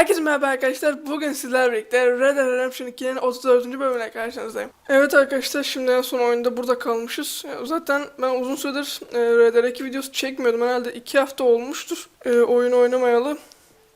Herkese merhaba arkadaşlar. Bugün sizlerle birlikte Red Dead Redemption 2'nin 34. bölümüne karşınızdayım. Evet arkadaşlar şimdi en son oyunda burada kalmışız. Ya Zaten ben uzun süredir e, Red Dead 2 videosu çekmiyordum. Herhalde 2 hafta olmuştur e, oyunu oynamayalı.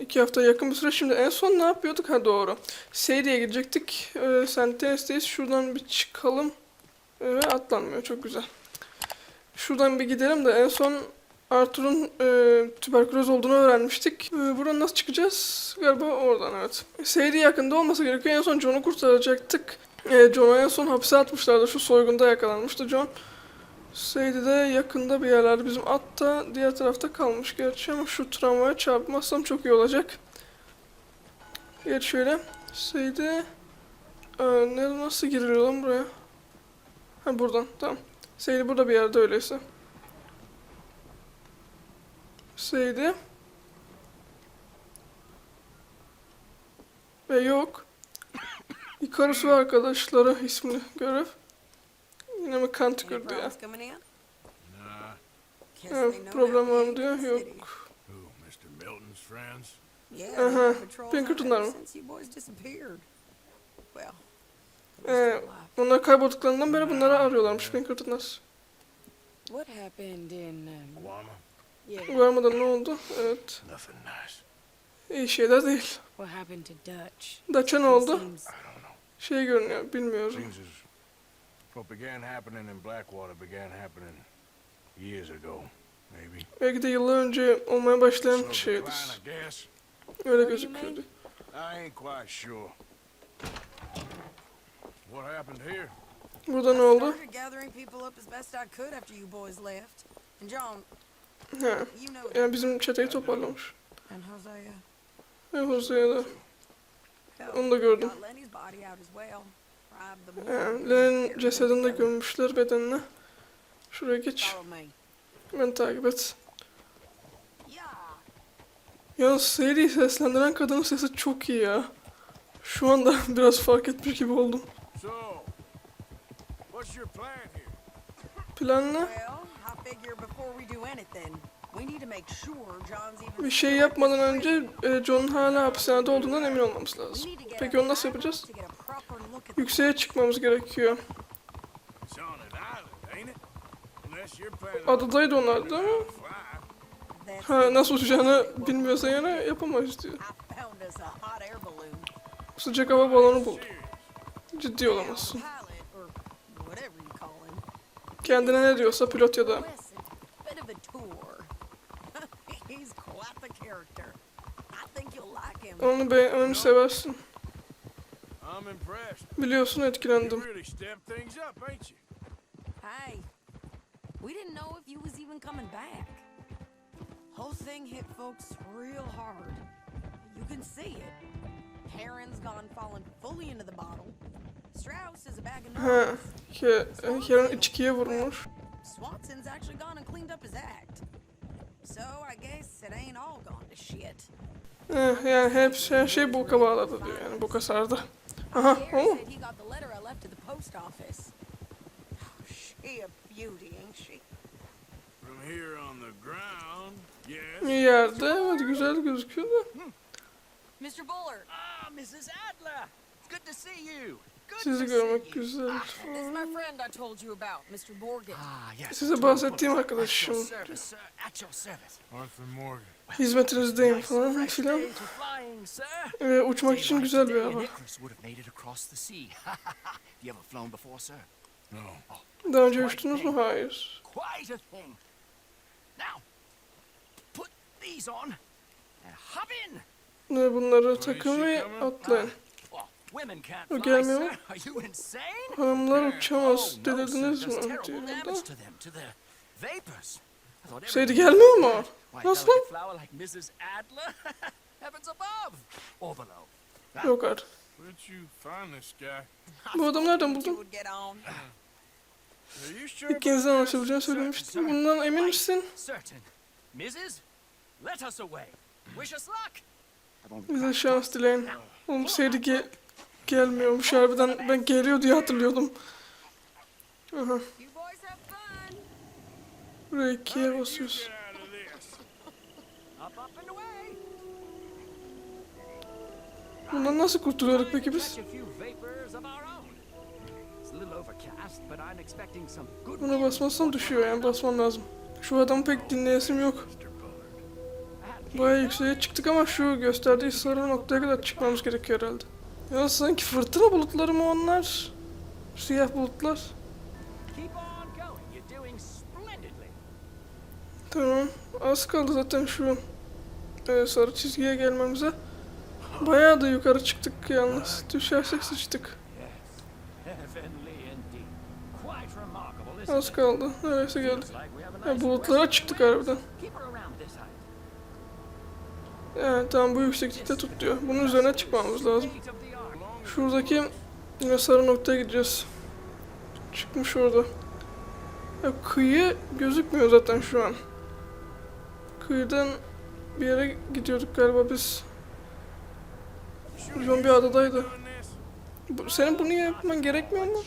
2 hafta yakın bir süre. Şimdi en son ne yapıyorduk? Ha doğru. Seydi'ye gidecektik. E, Sentenes'teyiz. Şuradan bir çıkalım. E, ve atlanmıyor. Çok güzel. Şuradan bir gidelim de en son Arthur'un e, tüberküloz olduğunu öğrenmiştik. E, buradan nasıl çıkacağız? Galiba oradan evet. Seydi yakında olmasa gerekiyor. En son John'u kurtaracaktık. E, John'u en son hapse atmışlardı. Şu soygunda yakalanmıştı John. Seydi de yakında bir yerlerde. Bizim at da diğer tarafta kalmış gerçi ama şu tramvaya çarpmazsam çok iyi olacak. Geç şöyle. Seydi... E, nasıl giriliyor lan buraya? Ha buradan tamam. Seydi burada bir yerde öyleyse. Seydi. Ve yok. Icarus ve arkadaşları ismini görev. Yine mi kan Any tükürdü ya? know problem var mı diyor. Yok. patrols Pinkertonlar mı? Ee, onlar kaybolduklarından beri bunları arıyorlarmış Pinkertonlar. What happened in? Um, Varmadan ne oldu? Evet. Nothing nice. İyi şeyler değil. What happened to Dutch? Daça ne oldu? seems- I don't know. Şey görünüyor. Bilmiyorum. What began happening in Blackwater began happening years ago, maybe. Belki de yıllar önce olmaya başlayan şeydir. Öyle gözüküyordu. I ain't quite sure. What happened here? Burada ne I oldu? started gathering people up as best I could after you boys left. And John, Know, Yani bizim çeteyi toparlamış. Hosea. Ve de. Hell, Onu da gördüm. morgue. Len'in cesedini de gömmüşler bedenine. Şuraya geç. Beni takip et. Yalnız Seydi'yi seslendiren kadının sesi çok iyi ya. Şu anda biraz fark etmiş gibi oldum. Plan ne? Well, I figure before we do anything, we need to make sure John's even. Bir şey yapmadan önce e, John'un hala hapishanede olduğundan emin olmamız We lazım. need to get Peki onu nasıl yapacağız? to get a proper look at the Yükseğe çıkmamız gerekiyor. Adadaydı onlar değil mi? Ha nasıl uçacağını bilmiyorsa yine yapamayız diyor. Sıcak hava balonu buldum. Ciddi olamazsın. Kendine ne diyorsa pilot ya da. Onu be onu seversin. Biliyorsun etkilendim. Hey, we didn't know if you was even coming back. Whole thing hit folks real hard. You can see it. Heron's gone falling fully into the bottle. Nerves. ke, Karen içkiye vurmuş. Swanson's actually gone and cleaned up his act. So I guess it ain't all gone to shit. Eh, yani hep her şey boka bağladı diyor yani boka sardı. Aha, oh. he yes. İyi yerde evet güzel gözüküyor da. Mr. Buller, Ah, Mrs. Adler! It's good to see you. Sizi görmek güzel. this is my friend I told you about, Mr. Morgan. Ah, yes. Size bahsettiğim arkadaşım. service, sir. At your service. Arthur Morgan. Hizmetinizdeyim falan filan. Ve uçmak için güzel bir today and hava. Nicholas would have made it across the sea. you ever flown before, sir? No. Daha önce uçtunuz mu? Hayır. Quite a thing. Now, put these on and hop in. Ne bunları takın ve atlayın. Gelmiyor. sir. Are you insane? Hanımlar Oh, uçamaz. no, Delirdiniz sir. mi? Şeydi gelmiyor mu? Nasıl delicate lan? flower like Mrs. Adler? Heavens above or below. Yok artık. Bu adamı nereden You buldun? would get on. Are you sure? İkinizden anlaşabileceğini söylemiştim. Bundan emin misin? Certain. Mrs. Let us away. Wish us luck. I've only Bize şans dileyin. Oğlum Seydi ge gelmiyormuş harbiden. Ben geliyor diye hatırlıyordum. Aha. Buraya ikiye basıyoruz. Bundan nasıl kurtuluyorduk peki biz? Buna basmazsam düşüyor yani basmam lazım. Şu adamı pek dinleyesim yok. Baya yükseğe çıktık ama şu gösterdiği sarı noktaya kadar çıkmamız gerekiyor herhalde. Ya sanki fırtına bulutları mı onlar? Siyah bulutlar. Tamam. Az kaldı zaten şu e, sarı çizgiye gelmemize. Bayağı da yukarı çıktık yalnız. Düşersek sıçtık. Az kaldı. Neredeyse geldik. Ya bulutlara çıktık harbiden. Yani tamam bu yükseklikte tut diyor. Bunun üzerine çıkmamız lazım. Şuradaki yine sarı noktaya gideceğiz. Çıkmış orada. Ya kıyı gözükmüyor zaten şu an. Kıyıdan bir yere gidiyorduk galiba biz. Bir adadaydı. Bu, senin bunu yapman gerekmiyor mu?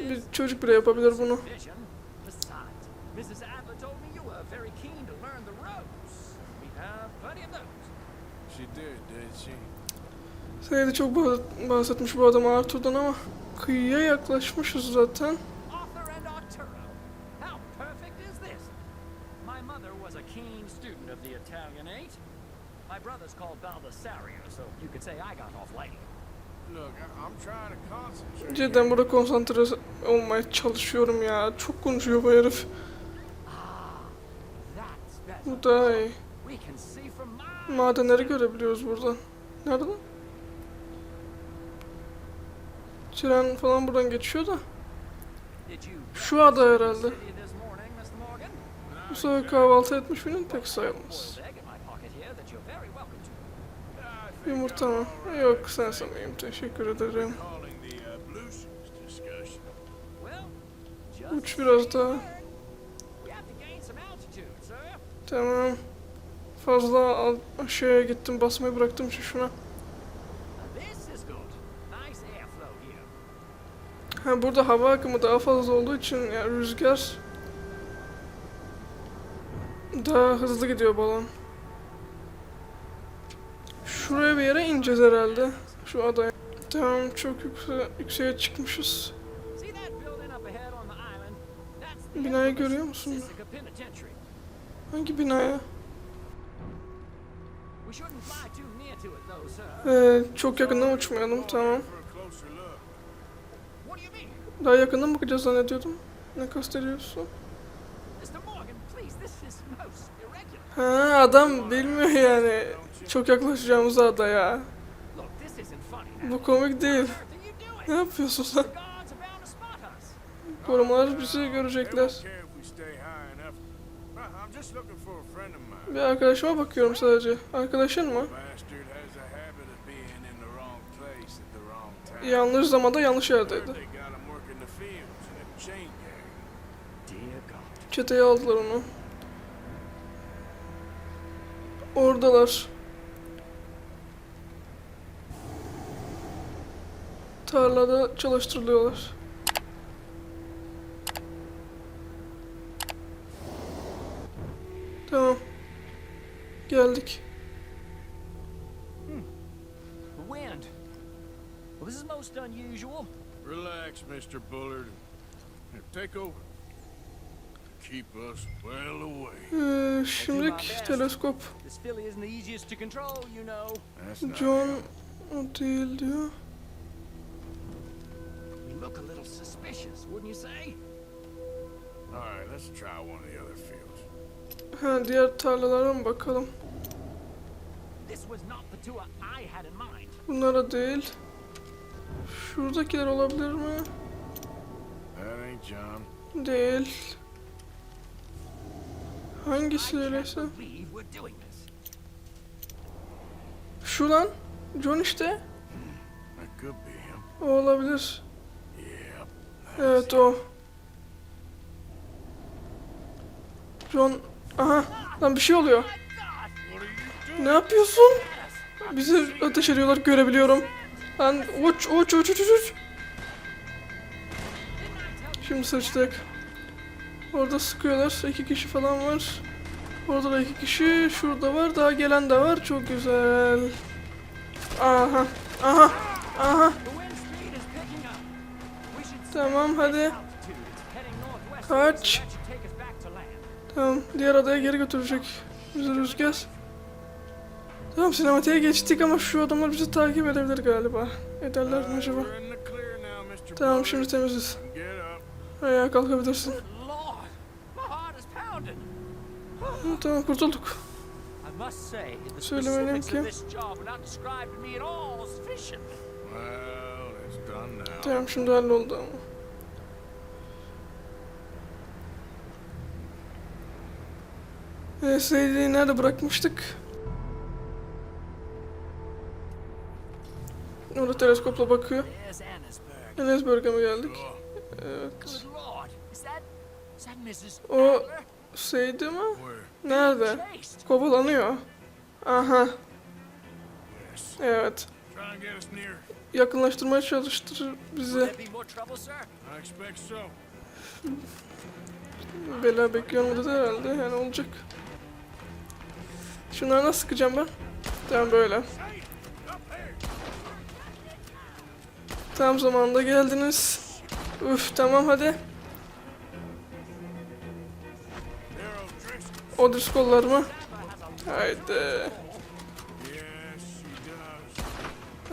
Bir çocuk bile yapabilir bunu. She did, did she? Sayede çok bah- bahsetmiş bu adam Arthur'dan ama kıyıya yaklaşmışız zaten. My brother's called so you could say I got off lightly. Cidden burada konsantre olmaya çalışıyorum ya. Çok konuşuyor bu herif. Better. Bu daha iyi. Madenleri görebiliyoruz buradan. Nerede lan? Tren falan buradan geçiyor da. Şu ada herhalde. Bu sefer kahvaltı etmiş miyim pek sayılmaz. Yumurta mı? Yok sen sanayım. Teşekkür ederim. Uç biraz daha. Tamam. Fazla aşağıya gittim. Basmayı bıraktım şu şuna. Now this is good. Nice airflow here. Ha, burada hava akımı daha fazla olduğu için yani rüzgar daha hızlı gidiyor balon. Şuraya bir yere ineceğiz herhalde. Şu adaya. Tamam çok yükse yükseğe çıkmışız. Binayı görüyor musun? Hangi binaya? Ee, çok yakından uçmayalım tamam. For a closer look. What do you mean? Daha yakından bakacağız zannediyordum. Ne kastediyorsun? Ha adam bilmiyor yani. Çok yaklaşacağımızı adaya. Bu komik değil. Ne yapıyorsun sen? Korumalar bizi They görecekler. Bir arkadaşıma bakıyorum sadece. Arkadaşın mı? Yanlış zamanda yanlış yerdeydi. They got him working the fields in a chain gang. Dear God. Çeteye aldılar onu. Oradalar. Tarlada çalıştırılıyorlar. Tamam. Geldik. The wind. Well, this is most unusual. Relax, Mr. Bullard. Take over. Keep us well away. Ee, şimdilik teleskop. John o değil diyor. Look a little suspicious, wouldn't you say? All right, let's try one of the other fields. Ha diğer tarlalara mı bakalım? This was not the tour I had in mind. Bunlara değil. Şuradakiler olabilir mi? That ain't John. Değil. Hangisi öyleyse? Şu lan. John işte. Him. O olabilir. Evet o. John. Aha. Lan bir şey oluyor. Ne yapıyorsun? Bizi ateş ediyorlar görebiliyorum. Lan uç uç uç uç uç. Şimdi sıçtık. Orada sıkıyorlar. İki kişi falan var. Orada da iki kişi. Şurada var. Daha gelen de var. Çok güzel. Aha. Aha. Aha. Tamam hadi. Kaç. Tamam. Diğer adaya geri götürecek. Bizi rüzgar. Tamam sinematiğe geçtik ama şu adamlar bizi takip edebilir galiba. Ederler mi acaba? Tamam şimdi temiziz. Ayağa kalkabilirsin. Well, it's done now. Tamam şimdi halloldu ama. Ee, Seydi'yi nerede bırakmıştık? Orada teleskopla bakıyor. Enesburg'a mı geldik? Evet. O? Seydi mi? Nerede? Kovalanıyor. Aha. Evet. Yakınlaştırmaya çalıştır bizi. Bela bekliyor mu dedi herhalde. Yani olacak. Şunları nasıl sıkacağım ben? Tamam böyle. Tam zamanında geldiniz. Üf tamam hadi. There, O'Driscoll. O düz kollar mı? Haydi.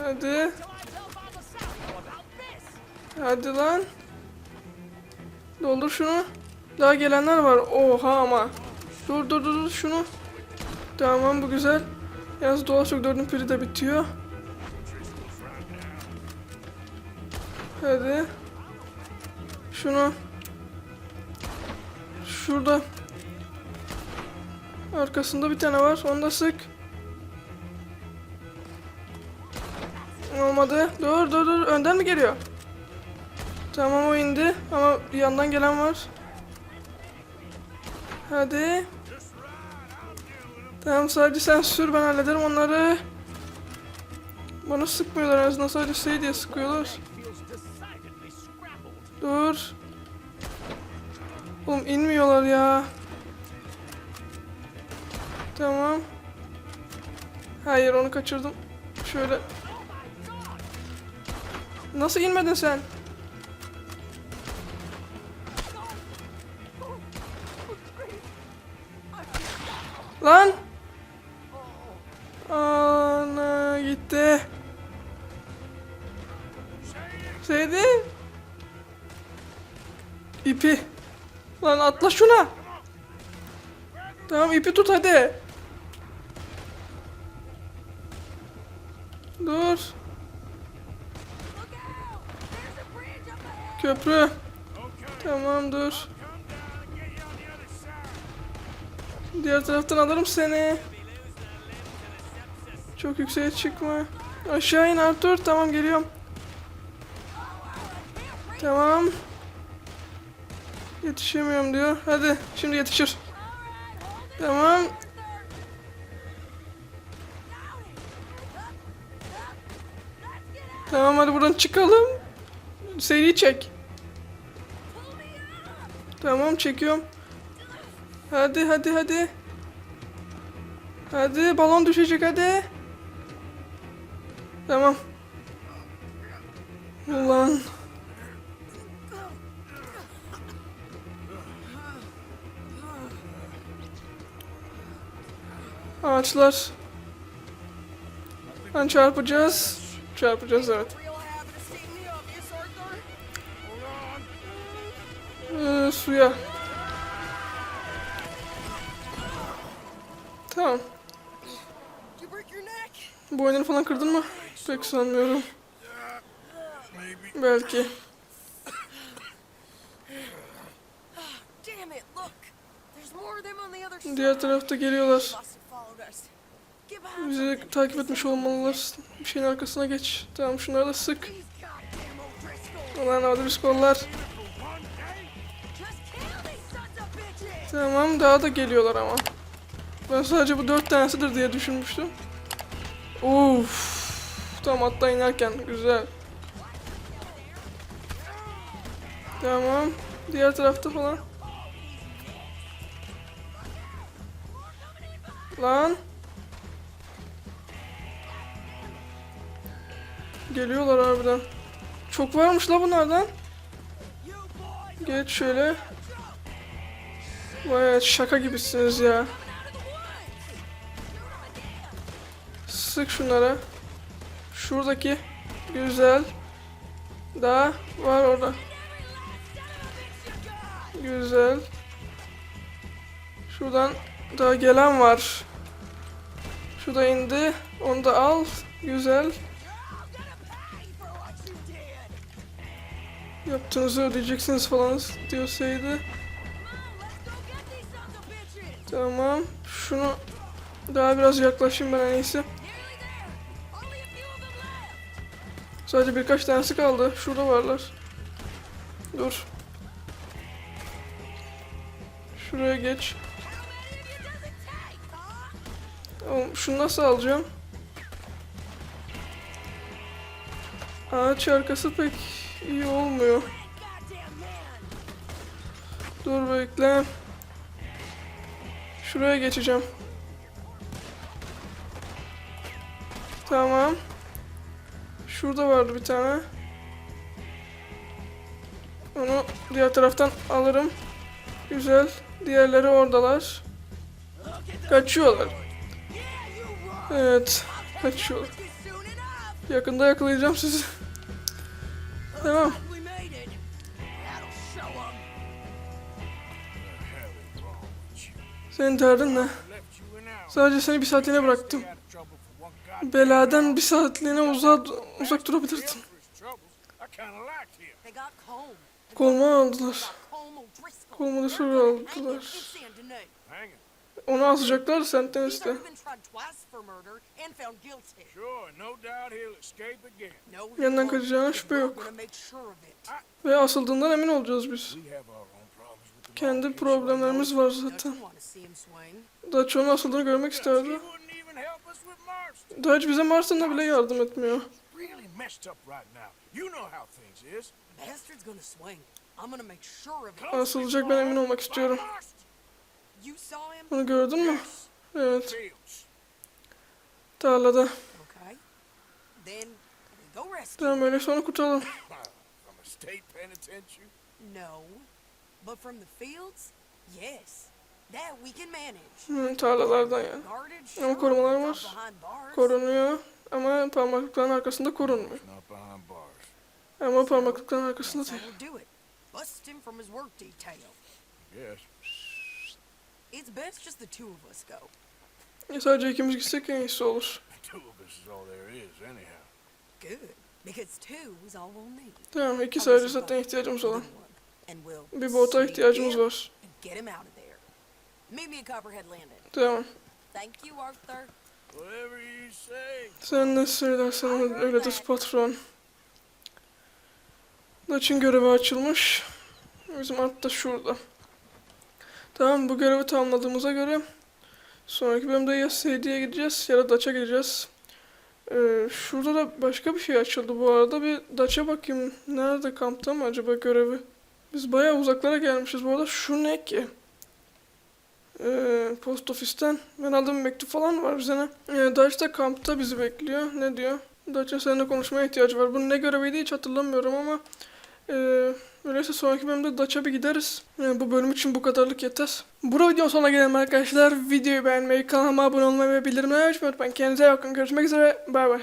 Hadi. Hadi lan. Doldur şunu. Daha gelenler var. Oha ama. Dur dur dur şunu. Tamam bu güzel. Yalnız dolaşık dördün piri de bitiyor. Hadi. Şunu. Şurada. Arkasında bir tane var. Onu da sık. Olmadı. Dur dur dur. Önden mi geliyor? Tamam o indi ama yandan gelen var. Hadi. Tamam sadece sen sür ben hallederim onları. Bana sıkmıyorlar en azından sadece şey diye sıkıyorlar. Dur. Oğlum inmiyorlar ya. Tamam. Hayır onu kaçırdım. Şöyle. Nasıl inmedin sen? Lan! Ana gitti. Seydi. İpi. Lan atla şuna. Tamam ipi tut hadi. Dur. Look out! There's a bridge up ahead! Köprü. Okay, Tamam dur. come down and get you on the other side. Diğer taraftan alırım seni. Çok yükseğe çıkma. Aşağı in Arthur. Tamam geliyorum. Tamam. Yetişemiyorum diyor. Hadi şimdi yetişir. Tamam. Tamam hadi buradan çıkalım. Seri çek. Tamam çekiyorum. Hadi hadi hadi. Hadi balon düşecek hadi. Tamam. Ulan. Ağaçlar. Lan çarpacağız. Çarpacağız evet. Ee, suya. Tamam. Neck? Boynunu falan kırdın mı? Pek sanmıyorum. Belki. Damn it, look! There's more of them on the other side. Diğer tarafta geliyorlar. Bizi takip etmiş olmalılar. Bir şeyin arkasına geç. Tamam şunları da sık. Ulan biz kollar. Of! Tamam daha da geliyorlar ama. Ben sadece bu dört tanesidir diye düşünmüştüm. Uf. Tam hatta inerken güzel. Tamam. Diğer tarafta falan. Lan. Geliyorlar harbiden. Çok varmış la bunlardan. Geç şöyle. Vay şaka gibisiniz ya. Sık şunlara. Şuradaki. Güzel. Daha var orada. Güzel. Şuradan daha gelen var. Şurada indi. Onu da al. Güzel. Yaptığınızı ödeyeceksiniz falan diyorsaydı. Tamam. Şunu daha biraz yaklaşayım ben en iyisi. Sadece birkaç tanesi kaldı. Şurada varlar. Dur. Şuraya geç. Oğlum şunu nasıl alacağım? Ağaç arkası pek iyi olmuyor. Dur bekle. Şuraya geçeceğim. Tamam. Şurada vardı bir tane. Onu diğer taraftan alırım. Güzel. Diğerleri oradalar. Kaçıyorlar. Evet. Kaçıyorlar. Yakında yakalayacağım sizi. You? Senin derdin ne? Sadece seni bir saatliğine bıraktım. Beladan bir saatliğine uzak, uzak durabilirdin. Koluma aldılar. Hang him aldılar. Onu asacaklar senden he Yanından kaçacağına şüphe yok. Ve asıldığından emin olacağız biz. Kendi problemlerimiz var zaten. you want to see him swing? Dutch onun asıldığını görmek isterdi. Dutch bize Marston'da bile yardım etmiyor. Asılacak ben emin olmak istiyorum. Marston. You saw him? Onu gördün mü? Evet. Tarlada. Tamam öyle sonra kurtulalım. From a state penitentiary. No. But from the fields? Yes. That we can manage. Hı, tarlalardan yani. Ama korumalar var. Korunuyor ama parmaklıkların arkasında korunmuyor. Ama parmaklıkların arkasında değil do it. Bust him from his work detail. Yes. It's best just the two of us go. Ya sadece ikimiz gitsek en iyisi olur. Two of us is all there is, anyhow. Good. Because two is all we'll need. Tamam iki sadece zaten ihtiyacımız olan. Bir bota ihtiyacımız var. and get him out of there. Meet me at Copperhead Landing. Tamam. Thank you, Arthur. Whatever you say. Sen ne söylersen öyledir patron. Dutch'ın görevi açılmış. Bizim at da şurada. Tamam bu görevi tamamladığımıza göre sonraki bölümde ya Sadie'ye gideceğiz ya da Dutch'a gideceğiz. Ee, şurada da başka bir şey açıldı bu arada. Bir Dutch'a bakayım. Nerede kampta mı acaba görevi? Biz bayağı uzaklara gelmişiz bu arada. Şu ne ki? Ee, post ofisten. Ben aldığım mektup falan var bize ne? Ee, Dutch da kampta bizi bekliyor. Ne diyor? Dutch'ın seninle konuşmaya ihtiyacı var. Bu ne göreviydi hiç hatırlamıyorum ama ee, öyleyse sonraki bölümde Dutch'a bir gideriz. Yani bu bölüm için bu kadarlık yeter. Bu videonun sonuna gelelim arkadaşlar. Videoyu beğenmeyi, kanalıma abone olmayı ve bildirimleri açmayı unutmayın. Kendinize iyi bakın. Görüşmek üzere. Bay bay.